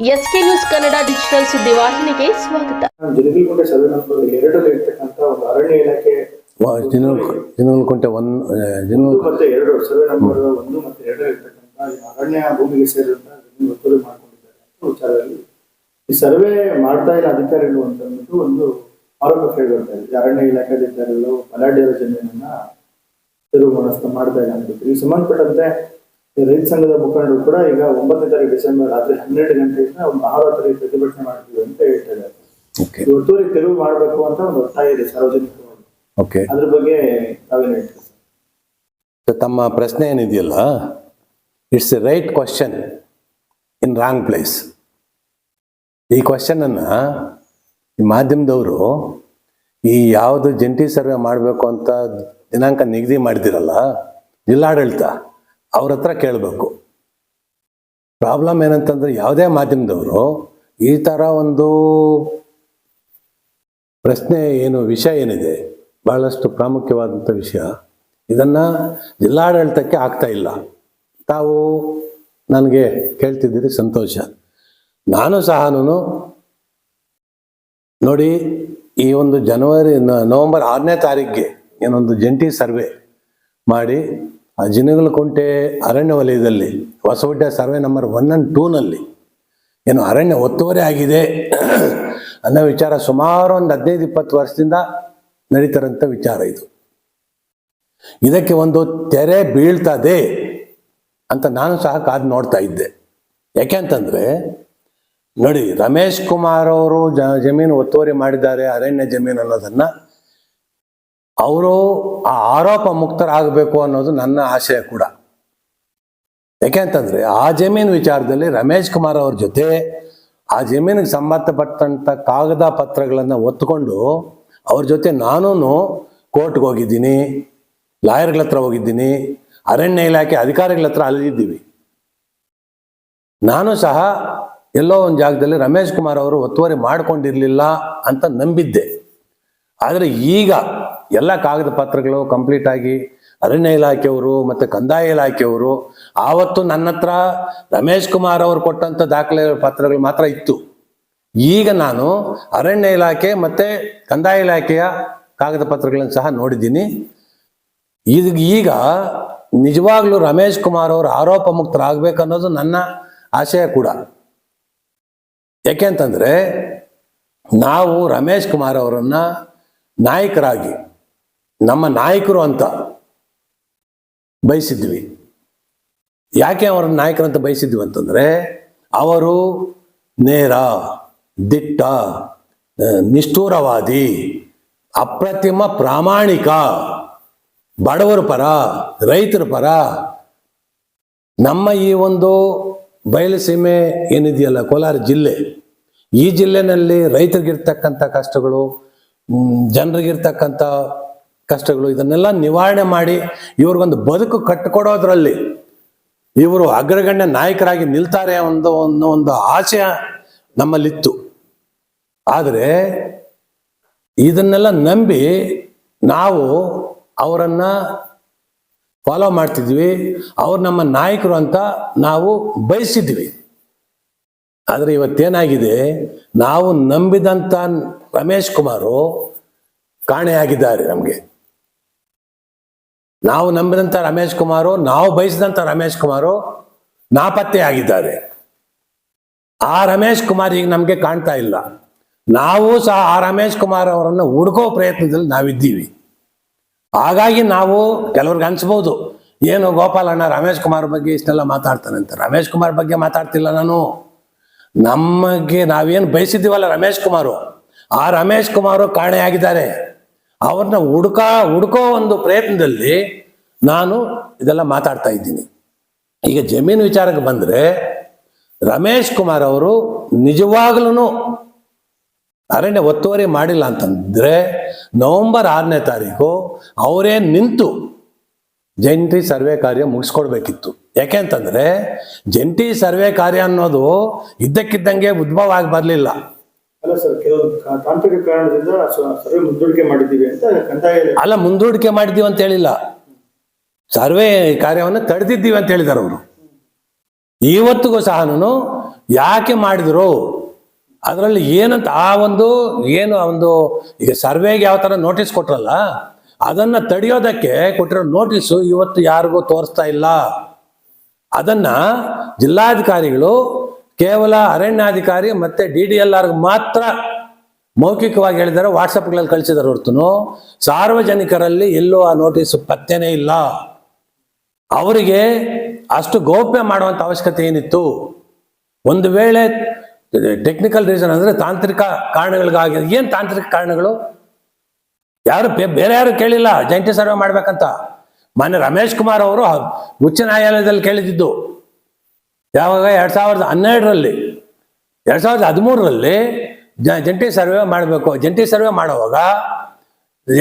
S K news Kannada digital ಸುದ್ದಿವಾಹಿನಿಗೆ ಸ್ವಾಗತ. Jalagirigunte survey number ಎರಡರಲ್ಲಿ ಇರ್ತಕ್ಕಂಥ ಒಂದು ಅರಣ್ಯ ಭೂಮಿಗೆ ಈ ಸರ್ವೆ ಮಾಡ್ತಾ ಇಲ್ಲ ಅಧಿಕಾರಿಗಳು ಅಂತ ಅಂದ್ಬಿಟ್ಟು ಒಂದು ಆರೋಪ ಕೇಳಿಬರ್ತಾ ಇದೆ ಈ ಅರಣ್ಯ ಇಲಾಖೆ ಅಧಿಕಾರಿಗಳು ಬಲಾಢ್ಯರ ಜಮೀನನ್ನ ತೆರವು ಮನಸ್ಸು ಮಾಡ್ತಾ ಇಲ್ಲ ಅಂದ್ಬಿಟ್ಟು ಈ ಸಂಬಂಧಪಟ್ಟಂತೆ ರೈತ ಸಂಘದ ಮುಖಂಡರು ಕೂಡ ಈಗ ಒಂಬತ್ತನೇ ತಾರೀಕು ಡಿಸೆಂಬರ್ ರಾತ್ರಿ ಹನ್ನೆರಡು ಗಂಟೆಯಿಂದ ಒಂದು ಮಹಾರಾತ್ರಿ ಪ್ರತಿಭಟನೆ ಮಾಡ್ತೀವಿ ಅಂತ ಹೇಳ್ತಾ ಇದ್ದಾರೆ ಒತ್ತುವರಿ ತೆರವು ಮಾಡಬೇಕು ಅಂತ ಒಂದು ಒತ್ತಾಯ ಇದೆ ಸಾರ್ವಜನಿಕವಾಗಿ. ಓಕೆ ಅದ್ರ ಬಗ್ಗೆ ತಾವೇನು ಹೇಳ್ತೀವಿ? ತಮ್ಮ ಪ್ರಶ್ನೆ ಏನಿದೆಯಲ್ಲ it's a right question in wrong place ಈ ಕ್ವಶನನ್ನು ಈ ಮಾಧ್ಯಮದವರು ಈ ಯಾವುದು ಜಂಟಿ ಸರ್ವೆ ಮಾಡಬೇಕು ಅಂತ ದಿನಾಂಕ ನಿಗದಿ ಮಾಡಿದಿರಲ್ಲ ಜಿಲ್ಲಾಡಳಿತ. ಅವ್ರ ಹತ್ರ ಕೇಳಬೇಕು. ಪ್ರಾಬ್ಲಮ್ ಏನಂತಂದ್ರೆ ಯಾವುದೇ ಮಾಧ್ಯಮದವರು ಈ ಥರ ಒಂದು ಪ್ರಶ್ನೆ ಏನು, ವಿಷಯ ಏನಿದೆ, ಬಹಳಷ್ಟು ಪ್ರಾಮುಖ್ಯವಾದಂಥ ವಿಷಯ, ಇದನ್ನು ಜಿಲ್ಲಾಡಳಿತಕ್ಕೆ ಆಗ್ತಾ ಇಲ್ಲ. ತಾವು ನನಗೆ ಕೇಳ್ತಿದ್ದೀರಿ ಸಂತೋಷ. ನಾನು ಸಹ ನೋಡಿ, ಈ ಒಂದು ಜನವರಿ ನವಂಬರ್ ಆರನೇ ತಾರೀಕಿಗೆ ಏನೊಂದು ಜಂಟಿ ಸರ್ವೆ ಮಾಡಿ ಜಿನಗಲಕುಂಟೆ ಅರಣ್ಯ ವಲಯದಲ್ಲಿ Hosagudde survey number one and ಟೂನಲ್ಲಿ ಏನು ಅರಣ್ಯ ಒತ್ತುವರಿ ಆಗಿದೆ ಅನ್ನೋ ವಿಚಾರ ಸುಮಾರು ಒಂದು ಹದಿನೈದು, ಇಪ್ಪತ್ತು ವರ್ಷದಿಂದ ನಡೀತಾರಂಥ ವಿಚಾರ ಇದು. ಇದಕ್ಕೆ ಒಂದು ತೆರೆ ಬೀಳ್ತದೆ ಅಂತ ನಾನು ಸಹ ಕಾದು ನೋಡ್ತಾ ಇದ್ದೆ. ಯಾಕೆ ಅಂತಂದರೆ, ನೋಡಿ ರಮೇಶ್ ಕುಮಾರ್ ಅವರು ಜಮೀನು ಒತ್ತುವರಿ ಮಾಡಿದ್ದಾರೆ, ಅರಣ್ಯ ಜಮೀನು ಅನ್ನೋದನ್ನ ಅವರು ಆ ಆರೋಪ ಮುಕ್ತರಾಗಬೇಕು ಅನ್ನೋದು ನನ್ನ ಆಶಯ ಕೂಡ. ಯಾಕೆ ಅಂತಂದ್ರೆ ಆ ಜಮೀನು ವಿಚಾರದಲ್ಲಿ ರಮೇಶ್ ಕುಮಾರ್ ಅವ್ರ ಜೊತೆ ಆ ಜಮೀನಿಗೆ ಸಂಬಂಧಪಟ್ಟಂತ ಕಾಗದ ಪತ್ರಗಳನ್ನು ಒತ್ಕೊಂಡು ಅವ್ರ ಜೊತೆ ನಾನೂ ಕೋರ್ಟ್ಗೆ ಹೋಗಿದ್ದೀನಿ, ಲಾಯರ್ಗಳ ಹತ್ರ ಹೋಗಿದ್ದೀನಿ, ಅರಣ್ಯ ಇಲಾಖೆ ಅಧಿಕಾರಿಗಳ ಹತ್ರ ಅಲ್ಲಿದ್ದೀವಿ. ನಾನು ಸಹ ಎಲ್ಲೋ ಒಂದು ಜಾಗದಲ್ಲಿ ರಮೇಶ್ ಕುಮಾರ್ ಅವರು ಒತ್ತುವರಿ ಮಾಡಿಕೊಂಡಿರಲಿಲ್ಲ ಅಂತ ನಂಬಿದ್ದೆ. ಆದರೆ ಈಗ ಎಲ್ಲ ಕಾಗದ ಪತ್ರಗಳು ಕಂಪ್ಲೀಟ್ ಆಗಿ ಅರಣ್ಯ ಇಲಾಖೆಯವರು ಮತ್ತು ಕಂದಾಯ ಇಲಾಖೆಯವರು, ಆವತ್ತು ನನ್ನ ಹತ್ರ ರಮೇಶ್ ಕುಮಾರ್ ಅವರು ಕೊಟ್ಟಂಥ ದಾಖಲೆ ಪತ್ರಗಳು ಮಾತ್ರ ಇತ್ತು. ಈಗ ನಾನು ಅರಣ್ಯ ಇಲಾಖೆ ಮತ್ತು ಕಂದಾಯ ಇಲಾಖೆಯ ಕಾಗದ ಪತ್ರಗಳನ್ನು ಸಹ ನೋಡಿದ್ದೀನಿ. ಇದು ಈಗ ನಿಜವಾಗ್ಲೂ ರಮೇಶ್ ಕುಮಾರ್ ಅವರು ಆರೋಪ ಮುಕ್ತರಾಗಬೇಕು ಅನ್ನೋದು ನನ್ನ ಆಶಯ ಕೂಡ. ಯಾಕೆ ಅಂತಂದರೆ ನಾವು ರಮೇಶ್ ಕುಮಾರ್ ಅವರನ್ನು ನಾಯಕರಾಗಿ ನಮ್ಮ ನಾಯಕರು ಅಂತ ಬಯಸಿದ್ವಿ. ಯಾಕೆ ಅವರ ನಾಯಕರು ಅಂತ ಬಯಸಿದ್ವಿ ಅಂತಂದ್ರೆ, ಅವರು ನೇರ, ದಿಟ್ಟ ನಿಷ್ಠೂರವಾದಿ, ಅಪ್ರತಿಮ ಪ್ರಾಮಾಣಿಕ, ಬಡವರ ಪರ, ರೈತರ ಪರ, ನಮ್ಮ ಈ ಒಂದು ಬಯಲುಸೀಮೆ ಏನಿದೆಯಲ್ಲ, ಕೋಲಾರ ಜಿಲ್ಲೆ, ಈ ಜಿಲ್ಲೆನಲ್ಲಿ ರೈತರಿಗಿರ್ತಕ್ಕಂಥ ಕಷ್ಟಗಳು ಜನರಿಗಿರ್ತಕ್ಕಂಥ ಕಷ್ಟಗಳು ಇದನ್ನೆಲ್ಲ ನಿವಾರಣೆ ಮಾಡಿ ಇವ್ರಿಗೊಂದು ಬದುಕು ಕಟ್ಟಿಕೊಡೋದ್ರಲ್ಲಿ ಇವರು ಅಗ್ರಗಣ್ಯ ನಾಯಕರಾಗಿ ನಿಲ್ತಾರೆ ಒಂದು ಒಂದು ಒಂದು ಆಶಯ ನಮ್ಮಲ್ಲಿತ್ತು. ಆದರೆ ಇದನ್ನೆಲ್ಲ ನಂಬಿ ನಾವು ಅವರನ್ನ ಫಾಲೋ ಮಾಡ್ತಿದ್ವಿ, ಅವ್ರು ನಮ್ಮ ನಾಯಕರು ಅಂತ ನಾವು ಬಯಸಿದ್ವಿ. ಆದರೆ ಇವತ್ತೇನಾಗಿದೆ, ನಾವು ನಂಬಿದಂಥ ರಮೇಶ್ ಕುಮಾರು ಕಾಣೆಯಾಗಿದ್ದಾರೆ ನಮಗೆ. ನಾವು ನಂಬಿದಂಥ ರಮೇಶ್ ಕುಮಾರು, ನಾವು ಬಯಸಿದಂಥ ರಮೇಶ್ ಕುಮಾರು ನಾಪತ್ತೆ ಆಗಿದ್ದಾರೆ. ಆ ರಮೇಶ್ ಕುಮಾರ್ ಈಗ ನಮಗೆ ಕಾಣ್ತಾ ಇಲ್ಲ. ನಾವು ಸಹ ಆ ರಮೇಶ್ ಕುಮಾರ್ ಅವರನ್ನು ಹುಡುಕೋ ಪ್ರಯತ್ನದಲ್ಲಿ ನಾವಿದ್ದೀವಿ. ಹಾಗಾಗಿ ನಾವು ಕೆಲವ್ರಿಗೆ ಅನ್ಸ್ಬೋದು, ಏನು ಗೋಪಾಲಣ್ಣ ರಮೇಶ್ ಕುಮಾರ್ ಬಗ್ಗೆ ಇಷ್ಟೆಲ್ಲ ಮಾತಾಡ್ತಾನೆ ಅಂತ. ರಮೇಶ್ ಕುಮಾರ್ ಬಗ್ಗೆ ಮಾತಾಡ್ತಿಲ್ಲ ನಾನು. ನಮಗೆ ನಾವೇನು ಬಯಸಿದ್ದೀವಲ್ಲ ರಮೇಶ್ ಕುಮಾರು, ಆ ರಮೇಶ್ ಕುಮಾರು ಕಾಣೆಯಾಗಿದ್ದಾರೆ. ಅವ್ರನ್ನ ಹುಡುಕ, ಹುಡುಕೋ ಒಂದು ಪ್ರಯತ್ನದಲ್ಲಿ ನಾನು ಇದೆಲ್ಲ ಮಾತಾಡ್ತಾ ಇದ್ದೀನಿ. ಈಗ ಜಮೀನು ವಿಚಾರಕ್ಕೆ ಬಂದರೆ ರಮೇಶ್ ಕುಮಾರ್ ಅವರು ನಿಜವಾಗ್ಲೂ ಅರಣ್ಯ ಒತ್ತುವರಿ ಮಾಡಿಲ್ಲ ಅಂತಂದ್ರೆ ನವೆಂಬರ್ ಆರನೇ ತಾರೀಕು ಅವರೇ ನಿಂತು ಜಂಟಿ ಸರ್ವೆ ಕಾರ್ಯ ಮುಗಿಸ್ಕೊಡ್ಬೇಕಿತ್ತು. ಯಾಕೆ ಅಂತಂದ್ರೆ ಜಂಟಿ ಸರ್ವೆ ಕಾರ್ಯ ಅನ್ನೋದು ಇದ್ದಕ್ಕಿದ್ದಂಗೆ ಉದ್ಭವ ಆಗಿ ಬರಲಿಲ್ಲ. ಅಲ್ಲ ಸರ್ ಕೆಲವೊಂದು ತಾಂತ್ರಿಕ ಕಾರಣದಿಂದ ಸರ್ವೆ ಮುಂದೂಡಿಕೆ ಮಾಡಿದ್ದೀವಿ ಅಂತ ಅಲ್ಲ, ಮುಂದೂಡಿಕೆ ಮಾಡಿದ್ದೀವಿ ಅಂತ ಹೇಳಿಲ್ಲ. ಸರ್ವೆ ಕಾರ್ಯವನ್ನು ತಡೆದಿದ್ದೀವಿ ಅಂತ ಹೇಳಿದಾರೆ ಅವರು. ಇವತ್ತಿಗೂ ಸಹ ಯಾಕೆ ಮಾಡಿದ್ರು? ಅದರಲ್ಲಿ ಏನಂತ ಆ ಒಂದು, ಏನು ಆ ಒಂದು, ಈಗ ಸರ್ವೆಗೆ ಯಾವ ಥರ ನೋಟಿಸ್ ಕೊಟ್ರಲ್ಲ, ಅದನ್ನ ತಡೆಯೋದಕ್ಕೆ ಕೊಟ್ಟಿರೋ ನೋಟಿಸು ಇವತ್ತು ಯಾರಿಗೂ ತೋರಿಸ್ತಾ ಇಲ್ಲ. ಅದನ್ನ ಜಿಲ್ಲಾಧಿಕಾರಿಗಳು ಕೇವಲ ಅರಣ್ಯಾಧಿಕಾರಿ ಮತ್ತೆ ಡಿ ಡಿ ಎಲ್ ಆರ್ಗೆ ಮಾತ್ರ ಮೌಖಿಕವಾಗಿ ಹೇಳಿದ್ದಾರೆ. ವಾಟ್ಸಪ್ಗಳಲ್ಲಿ ಕಳಿಸಿದಾರೆ ಹೊರತು. ಸಾರ್ವಜನಿಕರಲ್ಲಿ ಎಲ್ಲೂ ಆ ನೋಟಿಸ್ ಪತ್ತೆನೇ ಇಲ್ಲ. ಅವರಿಗೆ ಅಷ್ಟು ಗೌಪ್ಯ ಮಾಡುವಂಥ ಅವಶ್ಯಕತೆ ಏನಿತ್ತು? ಒಂದು ವೇಳೆ ಟೆಕ್ನಿಕಲ್ ರೀಸನ್ ಅಂದ್ರೆ ತಾಂತ್ರಿಕ ಕಾರಣಗಳಿಗಾಗಿ. ಏನು ತಾಂತ್ರಿಕ ಕಾರಣಗಳು? ಯಾರು ಬೇರೆ ಯಾರು ಕೇಳಿಲ್ಲ. ಜಂಟಿ ಸರ್ವೆ ಮಾಡ್ಬೇಕಂತ. ಮೊನ್ನೆ ರಮೇಶ್ ಕುಮಾರ್ ಅವರು ಉಚ್ಚ ನ್ಯಾಯಾಲಯದಲ್ಲಿ ಕೇಳಿದ್ದು. ಯಾವಾಗ ಎರಡ್ ಸಾವಿರದ ಹನ್ನೆರಡರಲ್ಲಿ, ಎರಡ್ ಸಾವಿರದ ಹದಿಮೂರರಲ್ಲಿ ಜಂಟಿ ಸರ್ವೆ ಮಾಡಬೇಕು. ಜಂಟಿ ಸರ್ವೆ ಮಾಡುವಾಗ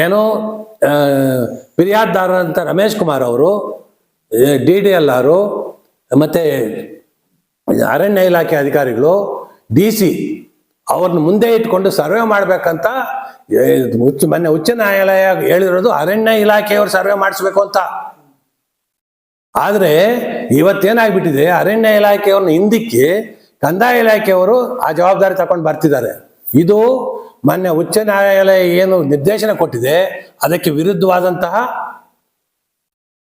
ಏನು ಫಿರ್ಯಾದ್ದಾರ ಅಂತ ರಮೇಶ್ ಕುಮಾರ್ ಅವರು ಡಿ ಡಿ ಎಲ್ ಆರು, ಮತ್ತೆ ಅರಣ್ಯ ಇಲಾಖೆ ಅಧಿಕಾರಿಗಳು, ಡಿ ಸಿ ಅವ್ರನ್ನ ಮುಂದೆ ಇಟ್ಕೊಂಡು ಸರ್ವೆ ಮಾಡಬೇಕಂತ ಉಚ್ಚ, ಮೊನ್ನೆ ಉಚ್ಚ ನ್ಯಾಯಾಲಯ ಹೇಳಿರೋದು ಅರಣ್ಯ ಇಲಾಖೆಯವರು ಸರ್ವೆ ಮಾಡಿಸ್ಬೇಕು ಅಂತ. ಆದ್ರೆ ಇವತ್ತೇನಾಗ್ಬಿಟ್ಟಿದೆ? ಅರಣ್ಯ ಇಲಾಖೆಯವ್ರನ್ನ ಹಿಂದಿಕ್ಕಿ ಕಂದಾಯ ಇಲಾಖೆಯವರು ಆ ಜವಾಬ್ದಾರಿ ತಗೊಂಡು ಬರ್ತಿದ್ದಾರೆ. ಇದು ಮೊನ್ನೆ ಉಚ್ಚ ನ್ಯಾಯಾಲಯ ಏನು ನಿರ್ದೇಶನ ಕೊಟ್ಟಿದೆ, ಅದಕ್ಕೆ ವಿರುದ್ಧವಾದಂತಹ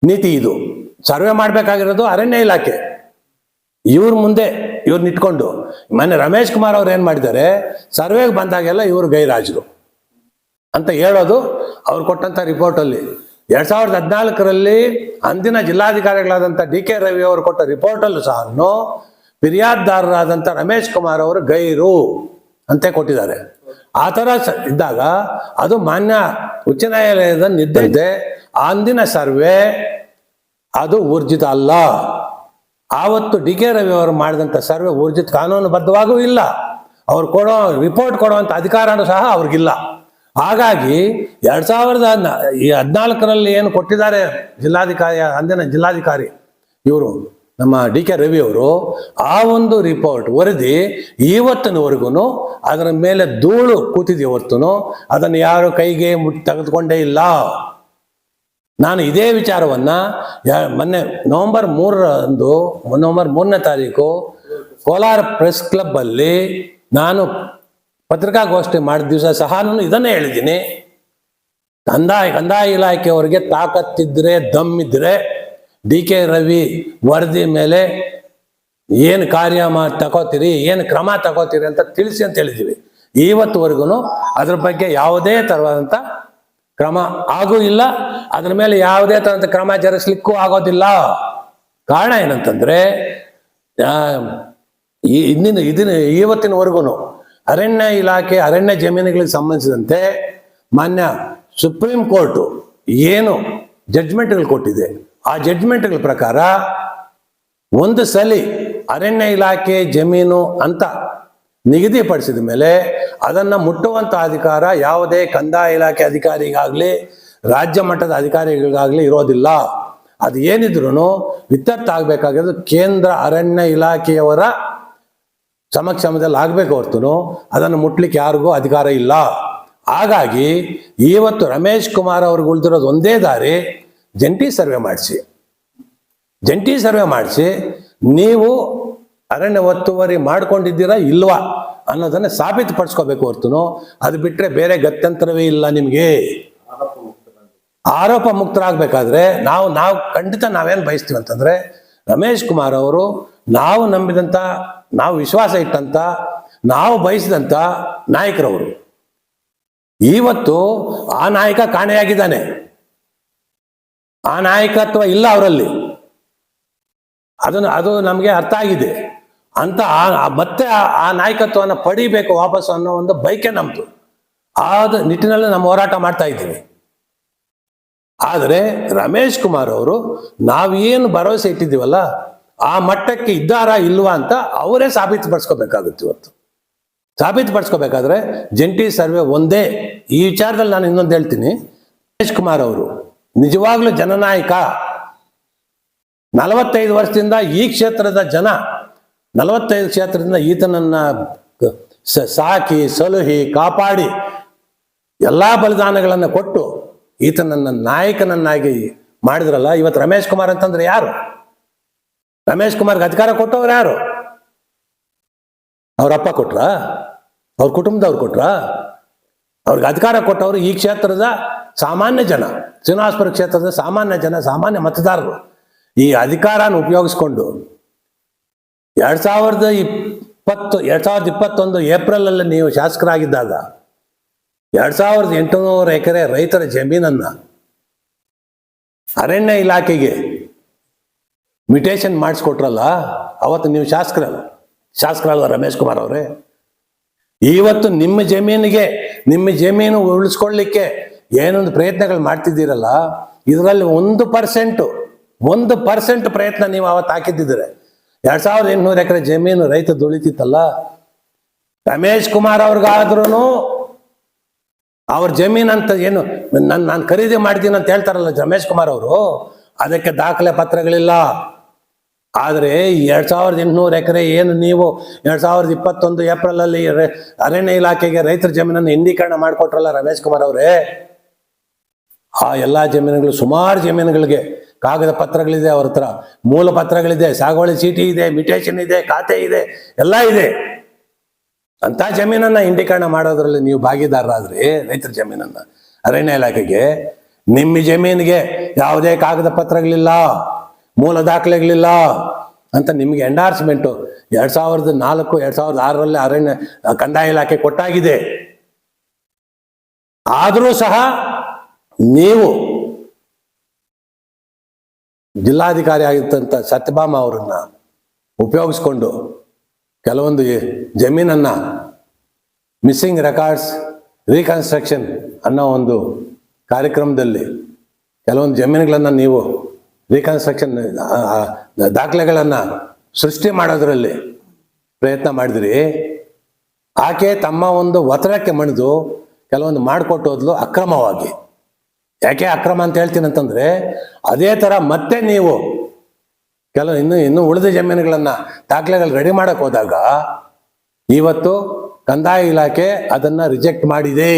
ನೀತಿ ಇದು. ಸರ್ವೆ ಮಾಡಬೇಕಾಗಿರೋದು ಅರಣ್ಯ ಇಲಾಖೆ. ಇವ್ರ ಮುಂದೆ ಇವ್ರನ್ನ ಇಟ್ಕೊಂಡು. ಮೊನ್ನೆ ರಮೇಶ್ ಕುಮಾರ್ ಅವ್ರು ಏನು ಮಾಡಿದ್ದಾರೆ, ಸರ್ವೆಗೆ ಬಂದಾಗೆಲ್ಲ ಇವರು ಗೈರಾಜರು ಅಂತ ಹೇಳೋದು ಅವ್ರು ಕೊಟ್ಟಂತ ರಿಪೋರ್ಟಲ್ಲಿ ಎರಡ್ ಸಾವಿರದ ಹದಿನಾಲ್ಕರಲ್ಲಿ ಅಂದಿನ ಜಿಲ್ಲಾಧಿಕಾರಿಗಳಾದಂಥ ಡಿ ಕೆ ರವಿ ಅವರು ಕೊಟ್ಟ ರಿಪೋರ್ಟಲ್ಲೂ ಸಹ ಫಿರ್ಯಾದ್ದಾರರಾದಂಥ ರಮೇಶ್ ಕುಮಾರ್ ಅವರು ಗೈರು ಅಂತ ಕೊಟ್ಟಿದ್ದಾರೆ. ಆ ಥರ ಇದ್ದಾಗ ಅದು ಮಾನ್ಯ ಉಚ್ಚ ನ್ಯಾಯಾಲಯದ ನಿರ್ದೇಶ ಅಂದಿನ ಸರ್ವೆ ಅದು ಊರ್ಜಿತ ಅಲ್ಲ. ಆವತ್ತು ಡಿ ಕೆ ರವಿ ಅವರು ಮಾಡಿದಂಥ ಸರ್ವೆ ಊರ್ಜಿತ ಕಾನೂನುಬದ್ಧವಾಗೂ ಇಲ್ಲ. ಅವ್ರು ಕೊಡೋ ರಿಪೋರ್ಟ್ ಕೊಡುವಂಥ ಅಧಿಕಾರನೂ ಸಹ ಅವ್ರಿಗಿಲ್ಲ. ಹಾಗಾಗಿ ಎರಡ್ ಸಾವಿರದ ಈ ಹದಿನಾಲ್ಕರಲ್ಲಿ ಏನು ಕೊಟ್ಟಿದ್ದಾರೆ ಜಿಲ್ಲಾಧಿಕಾರಿ, ಅಂದಿನ ಜಿಲ್ಲಾಧಿಕಾರಿ ಇವರು, ನಮ್ಮ ಡಿ ಕೆ ರವಿ ಅವರು, ಆ ಒಂದು ರಿಪೋರ್ಟ್ ವರದಿ ಇವತ್ತಿನವರೆಗೂ ಅದರ ಮೇಲೆ ಧೂಳು ಕೂತಿದೆ ಹೊರತು ಅದನ್ನು ಯಾರು ಕೈಗೆ ತೆಗೆದುಕೊಂಡೇ ಇಲ್ಲ. ನಾನು ಇದೇ ವಿಚಾರವನ್ನ ಮೊನ್ನೆ ನವೆಂಬರ್ ಮೂರರಂದು, ನವೆಂಬರ್ ಮೂರನೇ ತಾರೀಕು ಕೋಲಾರ ಪ್ರೆಸ್ ಕ್ಲಬ್ ಅಲ್ಲಿ ನಾನು ಪತ್ರಿಕಾಗೋಷ್ಠಿ ಮಾಡಿದ ದಿವಸ ಸಹ ನಾನು ಇದನ್ನೇ ಹೇಳಿದ್ದೀನಿ. ಕಂದಾಯ ಕಂದಾಯ ಇಲಾಖೆಯವರಿಗೆ ತಾಕತ್ತಿದ್ರೆ ದಮ್ಮಿದ್ರೆ ಡಿ ಕೆ ರವಿ ವರದಿ ಮೇಲೆ ಏನು ಕಾರ್ಯ ಮಾ, ತಗೋತೀರಿ, ಏನು ಕ್ರಮ ತಗೋತೀರಿ ಅಂತ ತಿಳಿಸಿ ಅಂತ ಹೇಳಿದ್ದೀವಿ ಇವತ್ತುವರೆಗೂ ಅದ್ರ ಬಗ್ಗೆ ಯಾವುದೇ ತರವಾದಂಥ ಕ್ರಮ ಆಗೂ ಇಲ್ಲ. ಅದ್ರ ಮೇಲೆ ಯಾವುದೇ ಥರದ ಕ್ರಮ ಜರುಗಿಸ್ಲಿಕ್ಕೂ ಆಗೋದಿಲ್ಲ. ಕಾರಣ ಏನಂತಂದ್ರೆ ಇನ್ನಿನ ಇದನ್ನ ಇವತ್ತಿನವರೆಗೂ ಅರಣ್ಯ ಇಲಾಖೆ, ಅರಣ್ಯ ಜಮೀನುಗಳಿಗೆ ಸಂಬಂಧಿಸಿದಂತೆ ಮಾನ್ಯ ಸುಪ್ರೀಂ ಕೋರ್ಟು ಏನು ಜಡ್ಜ್ಮೆಂಟ್ಗಳು ಕೊಟ್ಟಿದೆ. ಆ ಜಡ್ಜ್ಮೆಂಟ್ಗಳ ಪ್ರಕಾರ ಒಂದು ಸಲಿ ಅರಣ್ಯ ಇಲಾಖೆ ಜಮೀನು ಅಂತ ನಿಗದಿಪಡಿಸಿದ ಮೇಲೆ ಅದನ್ನ ಮುಟ್ಟುವಂತ ಅಧಿಕಾರ ಯಾವುದೇ ಕಂದಾಯ ಇಲಾಖೆ ಅಧಿಕಾರಿಗಾಗಲಿ, ರಾಜ್ಯ ಮಟ್ಟದ ಅಧಿಕಾರಿಗಳಿಗಾಗಲಿ ಇರೋದಿಲ್ಲ. ಅದು ಏನಿದ್ರು ಇತ್ಯರ್ಥ ಆಗಬೇಕಾಗಿರೋದು ಕೇಂದ್ರ ಅರಣ್ಯ ಇಲಾಖೆಯವರ ಸಮಕ್ಷಮದಲ್ಲಿ ಆಗಬೇಕು ಹೊರತು ಅದನ್ನು ಮುಟ್ಲಿಕ್ಕೆ ಯಾರಿಗೂ ಅಧಿಕಾರ ಇಲ್ಲ. ಹಾಗಾಗಿ ಇವತ್ತು ರಮೇಶ್ ಕುಮಾರ್ ಅವ್ರಿಗೆ ಉಳಿದಿರೋದು ಒಂದೇ ದಾರಿ, ಜಂಟಿ ಸರ್ವೆ ಮಾಡಿಸಿ. ಜಂಟಿ ಸರ್ವೆ ಮಾಡಿಸಿ, ನೀವು ಅರಣ್ಯ ಒತ್ತುವರಿ ಮಾಡ್ಕೊಂಡಿದ್ದೀರಾ ಇಲ್ವಾ ಅನ್ನೋದನ್ನ ಸಾಬೀತುಪಡಿಸ್ಕೋಬೇಕು ಹೊರತು ಅದು ಬಿಟ್ಟರೆ ಬೇರೆ ಗತ್ಯಂತರವೇ ಇಲ್ಲ ನಿಮಗೆ. ಆರೋಪ ಮುಕ್ತರಾಗಬೇಕಾದ್ರೆ ನಾವು ನಾವು ಖಂಡಿತ ನಾವೇನು ಬಯಸ್ತೀವಿ ಅಂತಂದ್ರೆ ರಮೇಶ್ ಕುಮಾರ್ ಅವರು ನಾವು ನಂಬಿದಂಥ ನಾವು ವಿಶ್ವಾಸ ಇಟ್ಟಂತ, ನಾವು ಬಯಸಿದಂಥ ನಾಯಕರವರು. ಇವತ್ತು ಆ ನಾಯಕ ಕಾಣೆಯಾಗಿದ್ದಾನೆ. ಆ ನಾಯಕತ್ವ ಇಲ್ಲ ಅವರಲ್ಲಿ. ಅದನ್ನು, ಅದು ನಮಗೆ ಅರ್ಥ ಆಗಿದೆ. ಅಂತ ಮತ್ತೆ ಆ- ನಾಯಕತ್ವವನ್ನು ಪಡಿಬೇಕು ವಾಪಸ್ ಅನ್ನೋ ಒಂದು ಬೈಕೆ ನಮ್ದು. ಆದ ನಿಟ್ಟಿನಲ್ಲಿ ನಮ್ಮ ಹೋರಾಟ ಮಾಡ್ತಾ ಇದ್ದೀವಿ. ಆದರೆ ರಮೇಶ್ ಕುಮಾರ್ ಅವರು, ನಾವೇನು ಭರವಸೆ ಇಟ್ಟಿದ್ದೀವಲ್ಲ ಆ ಮಟ್ಟಕ್ಕೆ ಇದ್ದಾರಾ ಇಲ್ವಾ ಅಂತ ಅವರೇ ಸಾಬೀತುಪಡಿಸ್ಕೋಬೇಕಾಗುತ್ತೆ ಇವತ್ತು. ಸಾಬೀತುಪಡಿಸ್ಕೋಬೇಕಾದ್ರೆ ಜಂಟಿ ಸರ್ವೆ ಒಂದೇ. ಈ ವಿಚಾರದಲ್ಲಿ ನಾನು ಇನ್ನೊಂದು ಹೇಳ್ತೀನಿ. ರಮೇಶ್ ಕುಮಾರ್ ಅವರು ನಿಜವಾಗ್ಲೂ ಜನನಾಯಕ. ನಲವತ್ತೈದು ವರ್ಷದಿಂದ ಈ ಕ್ಷೇತ್ರದ ಜನ, ನಲವತ್ತೈದು ಕ್ಷೇತ್ರದಿಂದ ಈತನನ್ನ ಸಾಕಿ, ಸಲುಹಿ, ಕಾಪಾಡಿ ಎಲ್ಲಾ ಬಲಿದಾನಗಳನ್ನು ಕೊಟ್ಟು ಈತನನ್ನ ನಾಯಕನನ್ನಾಗಿ ಮಾಡಿದ್ರಲ್ಲ ಇವತ್ತು ರಮೇಶ್ ಕುಮಾರ್ ಅಂತಂದ್ರೆ ಯಾರು? ರಮೇಶ್ ಕುಮಾರ್ಗೆ ಅಧಿಕಾರ ಕೊಟ್ಟವ್ರು ಯಾರು? ಅವ್ರ ಅಪ್ಪ ಕೊಟ್ರ? ಅವ್ರ ಕುಟುಂಬದವ್ರು ಕೊಟ್ರ? ಅವ್ರಿಗೆ ಅಧಿಕಾರ ಕೊಟ್ಟವರು ಈ ಕ್ಷೇತ್ರದ ಸಾಮಾನ್ಯ ಜನ, ಶ್ರೀನಿವಾಸಪುರ ಕ್ಷೇತ್ರದ ಸಾಮಾನ್ಯ ಜನ, ಸಾಮಾನ್ಯ ಮತದಾರರು. ಈ ಅಧಿಕಾರನ ಉಪಯೋಗಿಸ್ಕೊಂಡು ಎರಡ್ ಸಾವಿರದ ಇಪ್ಪತ್ತು, ಎರಡ್ ಸಾವಿರದ ಇಪ್ಪತ್ತೊಂದು ಏಪ್ರಿಲಲ್ಲಿ ನೀವು ಶಾಸಕರಾಗಿದ್ದಾಗ ಎರಡ್ ಸಾವಿರದ ಎಂಟುನೂರು ಎಕರೆ ರೈತರ ಜಮೀನನ್ನ ಅರಣ್ಯ ಇಲಾಖೆಗೆ ಮ್ಯೂಟೇಷನ್ ಮಾಡಿಸ್ಕೊಟ್ರಲ್ಲ, ಅವತ್ತು ನೀವು ಶಾಸಕರಲ್ಲ. ಶಾಸಕರಲ್ಲ ರಮೇಶ್ ಕುಮಾರ್ ಅವರೇ. ಇವತ್ತು ನಿಮ್ಮ ಜಮೀನಿಗೆ, ನಿಮ್ಮ ಜಮೀನು ಉಳಿಸ್ಕೊಳ್ಳಿಕ್ಕೆ ಏನೊಂದು ಪ್ರಯತ್ನಗಳು ಮಾಡ್ತಿದ್ದೀರಲ್ಲ, ಇದರಲ್ಲಿ ಒಂದು ಪರ್ಸೆಂಟು ಒಂದು ಪರ್ಸೆಂಟ್ ಪ್ರಯತ್ನ ನೀವು ಅವತ್ತು ಹಾಕಿದ್ದಿದ್ರೆ ಎರಡ್ ಸಾವಿರದ ಎಂಟುನೂರು ಎಕರೆ ಜಮೀನು ರೈತ ದುಳಿತಿತ್ತಲ್ಲ, ರಮೇಶ್ ಕುಮಾರ್ ಅವ್ರಿಗಾದ್ರೂ ಅವ್ರ ಜಮೀನ್ ಅಂತ ಏನು, ನಾನು ನಾನು ಖರೀದಿ ಮಾಡ್ತೀನಿ ಅಂತ ಹೇಳ್ತಾರಲ್ಲ ರಮೇಶ್ ಕುಮಾರ್ ಅವರು, ಅದಕ್ಕೆ ದಾಖಲೆ ಪತ್ರಗಳಿಲ್ಲ. ಆದರೆ ಎರಡು ಸಾವಿರದ ಎಂಟುನೂರು ಎಕರೆ ಏನು ನೀವು ಎರಡು ಸಾವಿರದ ಇಪ್ಪತ್ತೊಂದು ಏಪ್ರಿಲಲ್ಲಿ ಅರಣ್ಯ ಇಲಾಖೆಗೆ ರೈತರ ಜಮೀನನ್ನು ಹಿಂದೀಕರಣ ಮಾಡಿಕೊಟ್ರಲ್ಲ ರಮೇಶ್ ಕುಮಾರ್ ಅವರೇ? ಆ ಎಲ್ಲ ಜಮೀನುಗಳು ಸುಮಾರು ಜಮೀನುಗಳಿಗೆ ಕಾಗದ ಪತ್ರಗಳಿದೆ ಅವ್ರ ಹತ್ರ. ಮೂಲ ಪತ್ರಗಳಿದೆ, ಸಾಗುವಳಿ ಚೀಟಿ ಇದೆ, ಮ್ಯೂಟೇಷನ್ ಇದೆ, ಖಾತೆ ಇದೆ, ಎಲ್ಲ ಇದೆ. ಅಂತ ಜಮೀನನ್ನ ಇಂಡೀಕರಣ ಮಾಡೋದ್ರಲ್ಲಿ ನೀವು ಭಾಗಿದಾರರಾದ್ರಿ ರೈತರ ಜಮೀನನ್ನ ಅರಣ್ಯ ಇಲಾಖೆಗೆ. ನಿಮ್ಮ ಜಮೀನಿಗೆ ಯಾವುದೇ ಕಾಗದ ಪತ್ರಗಳಿಲ್ಲ. ಮೂಲ ದಾಖಲೆಗಳಿಲ್ಲ ಅಂತ ನಿಮಗೆ ಎಂಡಾರ್ಸ್ಮೆಂಟು ಎರಡ್ ಸಾವಿರದ ನಾಲ್ಕು, ಎರಡ್ ಸಾವಿರದ ಆರರಲ್ಲಿ ಅರಣ್ಯ ಕಂದಾಯ ಇಲಾಖೆ ಕೊಟ್ಟಾಗಿದೆ. ಆದರೂ ಸಹ ನೀವು ಜಿಲ್ಲಾಧಿಕಾರಿ ಆಗಿದ್ದಂತ ಸತ್ಯಭಾಮ ಅವರನ್ನ ಉಪಯೋಗಿಸ್ಕೊಂಡು ಕೆಲವೊಂದು ಜಮೀನನ್ನ ಮಿಸ್ಸಿಂಗ್ ರೆಕಾರ್ಡ್ಸ್ ರೀಕನ್ಸ್ಟ್ರಕ್ಷನ್ ಅನ್ನೋ ಒಂದು ಕಾರ್ಯಕ್ರಮದಲ್ಲಿ ಕೆಲವೊಂದು ಜಮೀನುಗಳನ್ನು ನೀವು ರೀಕನ್ಸ್ಟ್ರಕ್ಷನ್ ದಾಖಲೆಗಳನ್ನು ಸೃಷ್ಟಿ ಮಾಡೋದ್ರಲ್ಲಿ ಪ್ರಯತ್ನ ಮಾಡಿದ್ರಿ. ಆಕೆ ತಮ್ಮ ಒಂದು ಒತ್ತಡಕ್ಕೆ ಮಣಿದು ಕೆಲವೊಂದು ಮಾಡಿಕೊಟ್ಟು ಹೋದ್ಲು ಅಕ್ರಮವಾಗಿ. ಯಾಕೆ ಅಕ್ರಮ ಅಂತ ಹೇಳ್ತೀನಿ ಅಂತಂದರೆ, ಅದೇ ಥರ ಮತ್ತೆ ನೀವು ಕೆಲವು ಇನ್ನು ಇನ್ನು ಉಳಿದ ಜಮೀನುಗಳನ್ನು ದಾಖಲೆಗಳು ರೆಡಿ ಮಾಡಕ್ ಹೋದಾಗ, ಇವತ್ತು ಕಂದಾಯ ಇಲಾಖೆ ಅದನ್ನು ರಿಜೆಕ್ಟ್ ಮಾಡಿದೆ.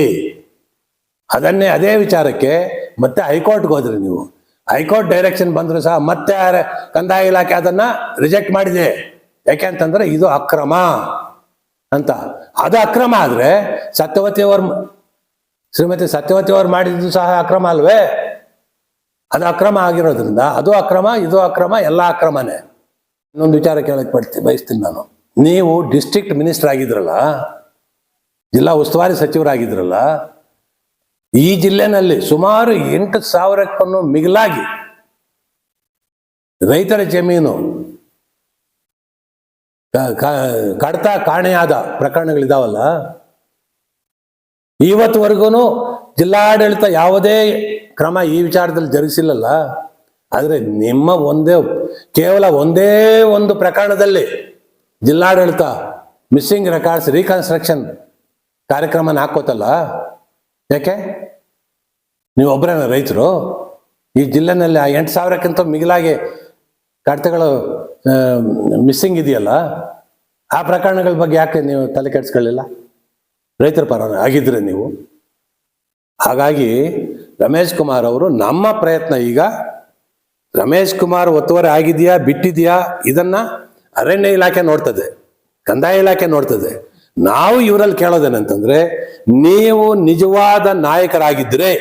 ಅದನ್ನೇ ಅದೇ ವಿಚಾರಕ್ಕೆ ಮತ್ತೆ ಹೈಕೋರ್ಟ್ಗೆ ಹೋದ್ರಿ ನೀವು. ಹೈಕೋರ್ಟ್ ಡೈರೆಕ್ಷನ್ ಬಂದರೂ ಸಹ ಮತ್ತೆ ಕಂದಾಯ ಇಲಾಖೆ ಅದನ್ನ ರಿಜೆಕ್ಟ್ ಮಾಡಿದೆ. ಯಾಕೆ ಅಂತಂದ್ರೆ ಇದು ಅಕ್ರಮ ಅಂತ. ಅದು ಅಕ್ರಮ ಆದ್ರೆ ಸತ್ಯವತಿ ಅವರು ಶ್ರೀಮತಿ ಸತ್ಯವತಿ ಅವರು ಮಾಡಿದ್ದು ಸಹ ಅಕ್ರಮ ಅಲ್ವೇ? ಅದು ಅಕ್ರಮ ಆಗಿರೋದ್ರಿಂದ ಅದು ಅಕ್ರಮ, ಇದು ಅಕ್ರಮ, ಎಲ್ಲ ಅಕ್ರಮನೇ. ಇನ್ನೊಂದು ವಿಚಾರ ಕೇಳಕ್ ಪಡ್ತೀನಿ ಬಯಸ್ತೀನಿ ನಾನು. ನೀವು ಡಿಸ್ಟ್ರಿಕ್ಟ್ ಮಿನಿಸ್ಟರ್ ಆಗಿದ್ರಲ್ಲ, ಜಿಲ್ಲಾ ಉಸ್ತುವಾರಿ ಸಚಿವರಾಗಿದ್ರಲ್ಲ ಈ ಜಿಲ್ಲೆನಲ್ಲಿ ಸುಮಾರು ಎಂಟು ಸಾವಿರಕ್ಕೂ ಮಿಗಿಲಾಗಿ ರೈತರ ಜಮೀನು ಕಡತ ಕಾಣೆಯಾದ ಪ್ರಕರಣಗಳಿದಾವಲ್ಲ ಇವತ್ತುವರೆಗೂ ಜಿಲ್ಲಾಡಳಿತ ಯಾವುದೇ ಕ್ರಮ ಈ ವಿಚಾರದಲ್ಲಿ ಜರುಗಿಸಿಲ್ಲಲ್ಲ. ಆದರೆ ನಿಮ್ಮ ಒಂದೇ, ಕೇವಲ ಒಂದೇ ಒಂದು ಪ್ರಕರಣದಲ್ಲಿ ಜಿಲ್ಲಾಡಳಿತ ಮಿಸ್ಸಿಂಗ್ ರೆಕಾರ್ಡ್ಸ್ ರೀಕನ್ಸ್ಟ್ರಕ್ಷನ್ ಕಾರ್ಯಕ್ರಮನ ಹಾಕೋತಲ್ಲ ಯಾಕೆ? ನೀವು ಒಬ್ಬರೇ ರೈತರು, ಈ ಜಿಲ್ಲೆನಲ್ಲಿ ಆ ಎಂಟು ಸಾವಿರಕ್ಕಿಂತ ಮಿಗಿಲಾಗಿ ಕಡತಗಳು ಮಿಸ್ಸಿಂಗ್ ಇದೆಯಲ್ಲ, ಆ ಪ್ರಕರಣಗಳ ಬಗ್ಗೆ ಯಾಕೆ ನೀವು ತಲೆ ಕೆಡಿಸ್ಕೊಳ್ಳಿಲ್ಲ? ರೈತರ ಪರ ಆಗಿದ್ರೆ ನೀವು. ಹಾಗಾಗಿ ರಮೇಶ್ ಕುಮಾರ್ ಅವರು ನಮ್ಮ ಪ್ರಯತ್ನ ಈಗ, ರಮೇಶ್ ಕುಮಾರ್ ಒತ್ತುವರಿ ಆಗಿದೆಯಾ, ಬಿಟ್ಟಿದೆಯಾ, ಇದನ್ನ ಅರಣ್ಯ ಇಲಾಖೆ ನೋಡ್ತದೆ, ಕಂದಾಯ ಇಲಾಖೆ ನೋಡ್ತದೆ. ನಾವು ಇವರಲ್ಲಿ ಕೇಳೋದೇನಂತಂದ್ರೆ, ನೀವು ನಿಜವಾದ ನಾಯಕರಾಗಿದ್ರೆ,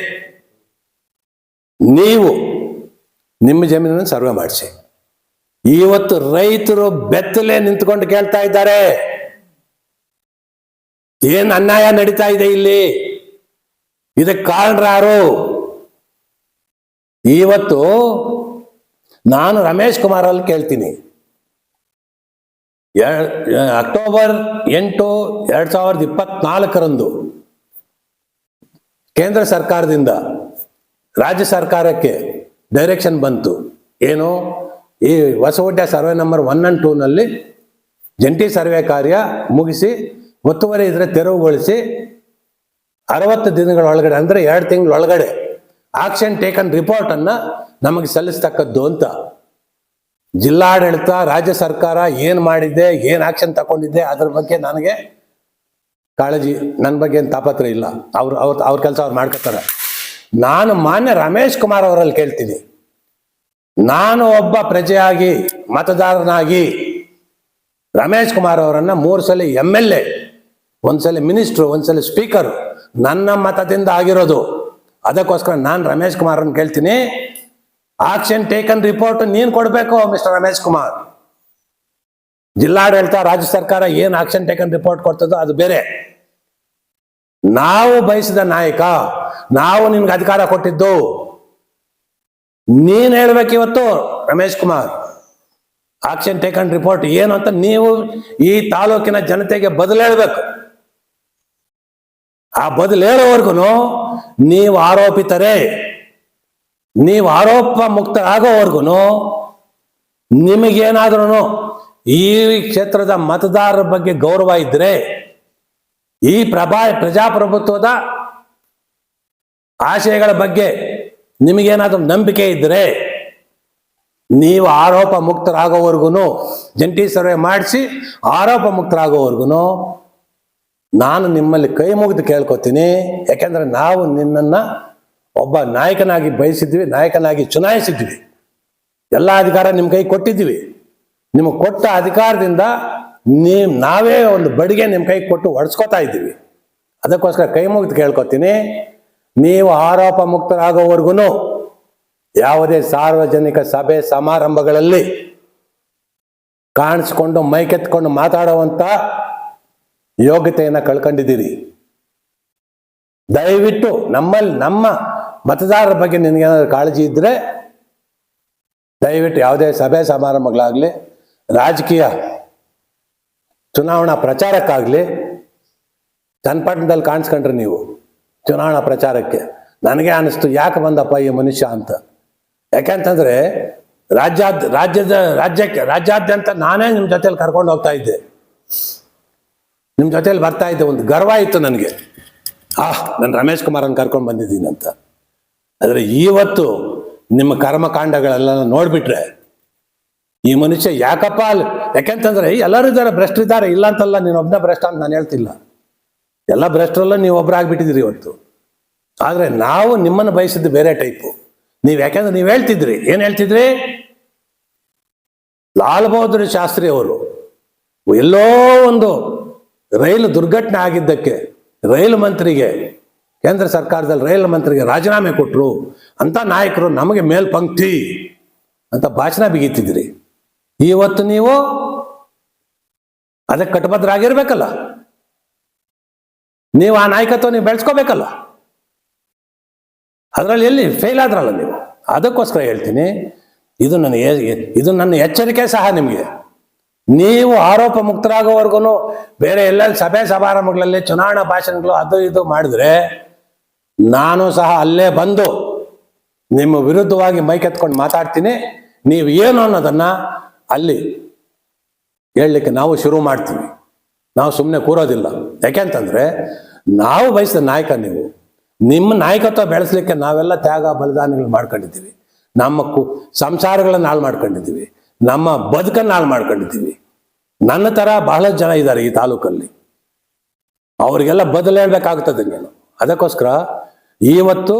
ನೀವು ನಿಮ್ಮ ಜಮೀನನ್ನು ಸರ್ವೆ ಮಾಡಿಸಿ. ಇವತ್ತು ರೈತರು ಬೆತ್ತಲೆ ನಿಂತ್ಕೊಂಡು ಕೇಳ್ತಾ ಇದ್ದಾರೆ. ಏನ್ ಅನ್ಯಾಯ ನಡೀತಾ ಇದೆ ಇಲ್ಲಿ? ಇದಕ್ಕೆ ಕಾರಣರಾರು ಇವತ್ತು ನಾನು ರಮೇಶ್ ಕುಮಾರ್ ಅಲ್ಲಿ ಕೇಳ್ತೀನಿ. ಅಕ್ಟೋಬರ್ ಎಂಟು ಎರಡ್ ಸಾವಿರದ ಇಪ್ಪತ್ನಾಲ್ಕರಂದು ಕೇಂದ್ರ ಸರ್ಕಾರದಿಂದ ರಾಜ್ಯ ಸರ್ಕಾರಕ್ಕೆ ಡೈರೆಕ್ಷನ್ ಬಂತು. ಏನು? ಈ Hosakote survey number one and ಟೂನಲ್ಲಿ ಜಂಟಿ ಸರ್ವೆ ಕಾರ್ಯ ಮುಗಿಸಿ, ಒತ್ತುವರಿ ಇದ್ರೆ ತೆರವುಗೊಳಿಸಿ, ಅರವತ್ತು ದಿನಗಳ ಒಳಗಡೆ, ಅಂದ್ರೆ ಎರಡು ತಿಂಗಳ ಒಳಗಡೆ ಆಕ್ಷನ್ ಟೇಕನ್ ರಿಪೋರ್ಟ್ ಅನ್ನ ನಮಗೆ ಸಲ್ಲಿಸ್ತಕ್ಕದ್ದು ಅಂತ. ಜಿಲ್ಲಾಡಳಿತ, ರಾಜ್ಯ ಸರ್ಕಾರ ಏನು ಮಾಡಿದೆ, ಏನು ಆಕ್ಷನ್ ತಗೊಂಡಿದೆ, ಅದ್ರ ಬಗ್ಗೆ ನನಗೆ ಕಾಳಜಿ ನನ್ನ ಬಗ್ಗೆ ಏನು ತಾಪತ್ರ ಇಲ್ಲ. ಅವ್ರು ಅವ್ರ ಅವ್ರ ಕೆಲಸ ಅವ್ರು ಮಾಡ್ಕೊತಾರೆ. ನಾನು ಮಾನ್ಯ ರಮೇಶ್ ಕುಮಾರ್ ಅವರಲ್ಲಿ ಕೇಳ್ತೀನಿ. ನಾನು ಒಬ್ಬ ಪ್ರಜೆಯಾಗಿ, ಮತದಾರನಾಗಿ ರಮೇಶ್ ಕುಮಾರ್ ಅವರನ್ನು ಮೂರು ಸಲ ಎಂ ಎಲ್ ಎ ಒಂದ್ಸಲ ಮಿನಿಸ್ಟ್ರು ಒಂದ್ಸಲ ಸ್ಪೀಕರ್, ನನ್ನ ಮತದಿಂದ ಆಗಿರೋದು. ಅದಕ್ಕೋಸ್ಕರ ನಾನು ರಮೇಶ್ ಕುಮಾರ್ ಕೇಳ್ತೀನಿ. ಆಕ್ಷನ್ ಟೇಕನ್ ರಿಪೋರ್ಟ್ ನೀನು ಕೊಡಬೇಕು, ಮಿಸ್ಟರ್ ರಮೇಶ್ ಕುಮಾರ್. ಜಿಲ್ಲಾಡಳಿತ, ರಾಜ್ಯ ಸರ್ಕಾರ ಏನು ಆಕ್ಷನ್ ಟೇಕನ್ ರಿಪೋರ್ಟ್ ಕೊಡ್ತದೋ ಅದು ಬೇರೆ. ನಾವು ಬಯಸಿದ ನಾಯಕ, ನಾವು ನಿನ್ಗೆ ಅಧಿಕಾರ ಕೊಟ್ಟಿದ್ದು. ನೀನ್ ಹೇಳ್ಬೇಕು ಇವತ್ತು, Ramesh Kumar. Action taken report ಏನು ಅಂತ ನೀವು ಈ ತಾಲೂಕಿನ ಜನತೆಗೆ ಬದಲು ಹೇಳ್ಬೇಕು. ಆ ಬದಲು ಹೇಳೋವರೆಗೂ ನೀವು ಆರೋಪಿತರೇ. ನೀವು ಆರೋಪ ಮುಕ್ತರಾಗೋವರೆಗೂ ನಿಮಗೇನಾದ್ರೂ ಈ ಕ್ಷೇತ್ರದ ಮತದಾರರ ಬಗ್ಗೆ ಗೌರವ ಇದ್ರೆ ಈ ಪ್ರಭಾ ಪ್ರಜಾಪ್ರಭುತ್ವದ ಆಶಯಗಳ ಬಗ್ಗೆ ನಿಮಗೇನಾದ್ರೂ ನಂಬಿಕೆ ಇದ್ರೆ ನೀವು ಆರೋಪ ಮುಕ್ತರಾಗೋವರೆಗೂ ಜಂಟಿ ಸರ್ವೆ ಮಾಡಿಸಿ ಆರೋಪ ಮುಕ್ತರಾಗೋವರೆಗೂ ನಾನು ನಿಮ್ಮಲ್ಲಿ ಕೈ ಮುಗಿದು ಕೇಳ್ಕೊತೀನಿ. ಯಾಕೆಂದ್ರೆ ನಾವು ನಿನ್ನನ್ನು ಒಬ್ಬ ನಾಯಕನಾಗಿ ಬಯಸಿದ್ವಿ, ನಾಯಕನಾಗಿ ಚುನಾಯಿಸಿದ್ವಿ. ಎಲ್ಲ ಅಧಿಕಾರ ನಿಮ್ಮ ಕೈ ಕೊಟ್ಟಿದ್ವಿ ನಿಮಗೆ ಕೊಟ್ಟ ಅಧಿಕಾರದಿಂದ ನೀವು ನಾವೇ ಒಂದು ಬಡಿಗೆ ನಿಮ್ಮ ಕೈ ಕೊಟ್ಟು ಒಡ್ಸ್ಕೊತಾ ಇದ್ದೀವಿ. ಅದಕ್ಕೋಸ್ಕರ ಕೈ ಮುಗಿದು ಕೇಳ್ಕೊತೀನಿ. ನೀವು ಆರೋಪ ಮುಕ್ತರಾಗೋವರೆಗೂ ಯಾವುದೇ ಸಾರ್ವಜನಿಕ ಸಭೆ ಸಮಾರಂಭಗಳಲ್ಲಿ ಕಾಣಿಸ್ಕೊಂಡು ಮೈಕೆತ್ಕೊಂಡು ಮಾತಾಡುವಂಥ ಯೋಗ್ಯತೆಯನ್ನು ಕಳ್ಕೊಂಡಿದ್ದೀರಿ. ದಯವಿಟ್ಟು ನಮ್ಮಲ್ಲಿ ನಮ್ಮ ಮತದಾರರ ಬಗ್ಗೆ ನಿನಗೇನಾದ್ರು ಕಾಳಜಿ ಇದ್ದರೆ ದಯವಿಟ್ಟು ಯಾವುದೇ ಸಭೆ ಸಮಾರಂಭಗಳಾಗಲಿ ರಾಜಕೀಯ ಚುನಾವಣಾ ಪ್ರಚಾರಕ್ಕಾಗಲಿ ಚನ್ನಪಟ್ಟಣದಲ್ಲಿ ಕಾಣಿಸ್ಕೊಂಡ್ರಿ ನೀವು ಚುನಾವಣಾ ಪ್ರಚಾರಕ್ಕೆ. ನನಗೆ ಅನಿಸ್ತು ಯಾಕೆ ಬಂದಪ್ಪ ಈ ಮನುಷ್ಯ ಅಂತ. ಯಾಕೆಂತಂದ್ರೆ ರಾಜ್ಯ ರಾಜ್ಯದ, ರಾಜ್ಯಕ್ಕೆ, ರಾಜ್ಯಾದ್ಯಂತ ನಾನೇ ನಿಮ್ಮ ಜೊತೆಲಿ ಕರ್ಕೊಂಡು ಹೋಗ್ತಾ ಇದ್ದೆ. ನಿಮ್ಮ ಜೊತೆಲಿ ಬರ್ತಾ ಇದ್ದೆ, ಒಂದು ಗರ್ವ ಇತ್ತು ನನಗೆ. ಆಹ್ ನಾನು ರಮೇಶ್ ಕುಮಾರನ್ ಕರ್ಕೊಂಡು ಬಂದಿದ್ದೀನಿ ಅಂತ. ಆದರೆ ಇವತ್ತು ನಿಮ್ಮ ಕರ್ಮಕಾಂಡಗಳೆಲ್ಲ ನೋಡ್ಬಿಟ್ರೆ ಈ ಮನುಷ್ಯ ಯಾಕಪ್ಪ ಅಲ್ಲಿ? ಯಾಕೆಂತಂದ್ರೆ ಎಲ್ಲರೂ ಇದ್ದಾರೆ ಭ್ರಷ್ಟರಿದ್ದಾರೆ ಇಲ್ಲ ಅಂತಲ್ಲ, ನೀನು ಒಬ್ಬನೇ ಭ್ರಷ್ಟ ಅಂತ ನಾನು ಹೇಳ್ತಿಲ್ಲ. ಎಲ್ಲ ಭ್ರಷ್ಟರಲ್ಲ ನೀವು ಒಬ್ಬರಾಗ್ಬಿಟ್ಟಿದ್ದೀರಿ ಇವತ್ತು. ಆದರೆ ನಾವು ನಿಮ್ಮನ್ನು ಬಯಸಿದ್ದು ಬೇರೆ ಟೈಪು ನೀವು ಯಾಕೆಂದ್ರೆ ನೀವು ಹೇಳ್ತಿದ್ರಿ. ಏನು ಹೇಳ್ತಿದ್ರಿ? ಲಾಲ್ ಬಹದ್ದೂರ್ ಶಾಸ್ತ್ರಿ ಅವರು ಎಲ್ಲೋ ಒಂದು ರೈಲು ದುರ್ಘಟನೆ ಆಗಿದ್ದಕ್ಕೆ ರೈಲು ಮಂತ್ರಿಗೆ, ಕೇಂದ್ರ ಸರ್ಕಾರದಲ್ಲಿ ರೈಲು ಮಂತ್ರಿಗೆ ರಾಜೀನಾಮೆ ಕೊಟ್ಟರು ಅಂತ ನಾಯಕರು ನಮಗೆ ಮೇಲ್ಪಂಕ್ತಿ ಅಂತ ಭಾಷಣ ಬಿಗಿತಿದ್ರಿ. ಇವತ್ತು ನೀವು ಅದಕ್ಕೆ ಕಟ್ಟಬದ್ಧರಾಗಿರ್ಬೇಕಲ್ಲ ನೀವು ಆ ನಾಯಕತ್ವ ನೀವು ಬೆಳೆಸ್ಕೋಬೇಕಲ್ಲ. ಅದರಲ್ಲಿ ಎಲ್ಲಿ ಫೇಲ್ ಆದ್ರಲ್ಲ ನೀವು. ಅದಕ್ಕೋಸ್ಕರ ಹೇಳ್ತೀನಿ, ಇದು ನನ್ನ ಇದು ನನ್ನ ಎಚ್ಚರಿಕೆ ಸಹ ನಿಮಗೆ. ನೀವು ಆರೋಪ ಮುಕ್ತರಾಗೋವರೆಗೂ ಬೇರೆ ಎಲ್ಲ ಸಭೆ ಸಮಾರಂಭಗಳಲ್ಲಿ ಚುನಾವಣಾ ಭಾಷಣಗಳು ಅದು ಇದು ಮಾಡಿದ್ರೆ ನಾನು ಸಹ ಅಲ್ಲೇ ಬಂದು ನಿಮ್ಮ ವಿರುದ್ಧವಾಗಿ ಮೈಕೆತ್ಕೊಂಡು ಮಾತಾಡ್ತೀನಿ. ನೀವು ಏನು ಅನ್ನೋದನ್ನ ಅಲ್ಲಿ ಹೇಳಲಿಕ್ಕೆ ನಾವು ಶುರು ಮಾಡ್ತೀವಿ. ನಾವು ಸುಮ್ಮನೆ ಕೂರೋದಿಲ್ಲ. ಯಾಕೆಂತಂದರೆ ನಾವು ಬಯಸಿದ ನಾಯಕ ನೀವು. ನಿಮ್ಮ ನಾಯಕತ್ವ ಬೆಳೆಸಲಿಕ್ಕೆ ನಾವೆಲ್ಲ ತ್ಯಾಗ ಬಲಿದಾನಗಳು ಮಾಡ್ಕೊಂಡಿದ್ದೀವಿ. ನಮ್ಮ ಕು ಸಂಸಾರಗಳನ್ನು ಹಾಳು ಮಾಡ್ಕೊಂಡಿದ್ದೀವಿ. ನಮ್ಮ ಬದುಕನ್ನು ಹಾಳು ಮಾಡ್ಕೊಂಡಿದ್ದೀವಿ. ನನ್ನ ಥರ ಬಹಳಷ್ಟು ಜನ ಇದ್ದಾರೆ ಈ ತಾಲೂಕಲ್ಲಿ. ಅವರಿಗೆಲ್ಲ ಬದಲು ಹೇಳ್ಬೇಕಾಗ್ತದೆ ನಾನು. ಅದಕ್ಕೋಸ್ಕರ ಇವತ್ತು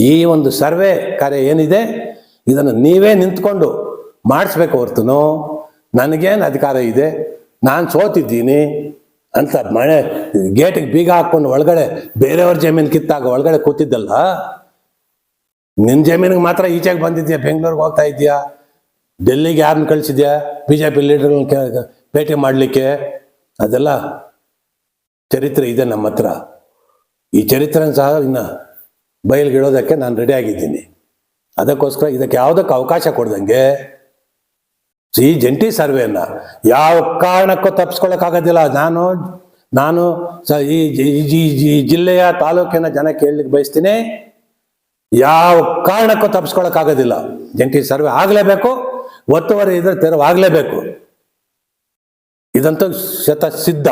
ಈ ಒಂದು ಸರ್ವೆ ಕಾರ್ಯ ಏನಿದೆ, ಇದನ್ನು ನೀವೇ ನಿಂತ್ಕೊಂಡು ಮಾಡಿಸ್ಬೇಕು ಹೊರ್ತುನು, ನನಗೇನು ಅಧಿಕಾರ ಇದೆ, ನಾನು ಸೋತಿದ್ದೀನಿ ಅಂತ ಮಳೆ, ಗೇಟಿಗೆ ಬೀಗ ಹಾಕ್ಕೊಂಡು ಒಳಗಡೆ, ಬೇರೆಯವ್ರ ಜಮೀನು ಕಿತ್ತಾಗ ಒಳಗಡೆ ಕೂತಿದ್ದಲ್ಲ ನಿನ್ನ ಜಮೀನಿಗೆ ಮಾತ್ರ ಈಚೆಗೆ ಬಂದಿದ್ಯಾ, ಬೆಂಗಳೂರಿಗೆ ಹೋಗ್ತಾ ಇದೆಯಾ, ಡೆಲ್ಲಿಗೆ ಯಾರನ್ನ ಕಳಿಸಿದ್ಯಾ ಬಿ ಜೆ ಪಿ ಲೀಡರ್ಗಳನ್ನ ಭೇಟಿ ಮಾಡಲಿಕ್ಕೆ, ಅದೆಲ್ಲ ಚರಿತ್ರೆ ಇದೆ ನಮ್ಮ ಹತ್ರ. ಈ ಚರಿತ್ರೆನ ಸಹ ಇನ್ನು ಬಯಲ್ಗಿಡೋದಕ್ಕೆ ನಾನು ರೆಡಿ ಆಗಿದ್ದೀನಿ. ಅದಕ್ಕೋಸ್ಕರ ಇದಕ್ಕೆ ಯಾವುದಕ್ಕೆ ಅವಕಾಶ ಕೊಡ್ದಂಗೆ ಈ ಜಂಟಿ ಸರ್ವೆಯನ್ನ ಯಾವ ಕಾರಣಕ್ಕೂ ತಪ್ಪಿಸ್ಕೊಳಕ್ಕಾಗೋದಿಲ್ಲ ನಾನು ನಾನು ಈ ಜಿಲ್ಲೆಯ ತಾಲೂಕಿನ ಜನ ಕೇಳಲಿಕ್ಕೆ ಬಯಸ್ತೀನಿ, ಯಾವ ಕಾರಣಕ್ಕೂ ತಪ್ಪಿಸ್ಕೊಳಕ್ಕಾಗೋದಿಲ್ಲ ಜಂಟಿ ಸರ್ವೆ ಆಗಲೇಬೇಕು, ಒತ್ತುವರಿ ಇದ್ರೆ ತೆರವಾಗಲೇಬೇಕು. ಇದಂತೂ ಶತ ಸಿದ್ಧ